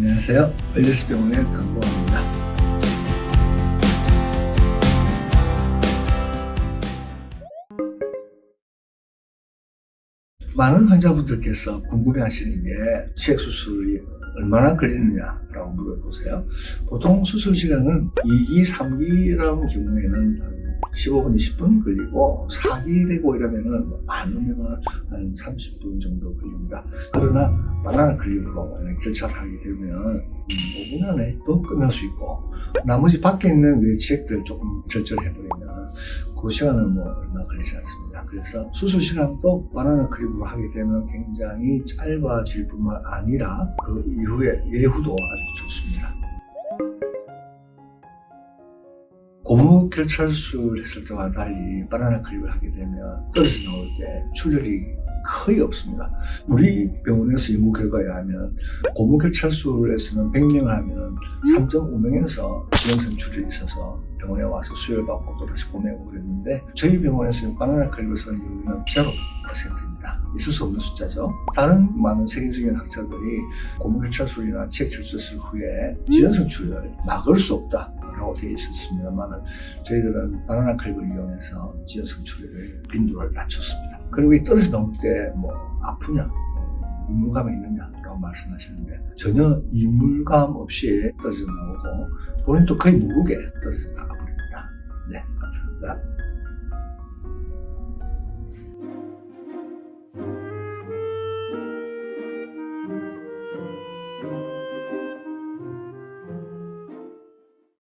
안녕하세요. 웰리스 병원의 강동원입니다. 많은 환자분들께서 궁금해 하시는 게 치액 수술이 얼마나 걸리느냐라고 물어보세요. 보통 수술 시간은 2기, 3기라는 경우에는 한 15분, 20분 걸리고 4기 되고 이러면은 많으면 한 30분 정도 걸립니다. 그러나 클립으로 만약 결착을 하게 되면 5분 안에 또 끝날 수 있고 나머지 밖에 있는 외 치액들 조금 절절해버리면 그 시간은 뭐 얼마 걸리지 않습니다. 그래서 수술 시간도 바나나 클립으로 하게 되면 굉장히 짧아질 뿐만 아니라 그 이후에 예후도 아주 좋습니다. 고무 결찰술 했을 때와 달리 바나나 클립을 하게 되면 떨어져 나올 때 출혈이 거의 없습니다. 우리 병원에서 연구 결과에 하면 고무 결찰술에서는 100명을 하면 3.5명에서 지형성 출혈이 있어서 병원에 와서 수혈받고 또 다시 고매고 그랬는데 저희 병원에서는 바나나 클립을 쓰는 이유는 0%입니다. 있을 수 없는 숫자죠. 다른 많은 세계적인 학자들이 고무 결찰술이나 치액 철수술 후에 지형성 출혈을 막을 수 없다. 라고 되어 있었습니다만 저희들은 바나나 클립을 이용해서 지연성 출혈의 빈도를 낮췄습니다. 그리고 이 떨어져 나올 때 뭐 아프냐, 이물감이 있느냐라고 말씀하시는데 전혀 이물감 없이 떨어져 나오고 본인도 거의 모르게 떨어져 나가버립니다. 네, 감사합니다.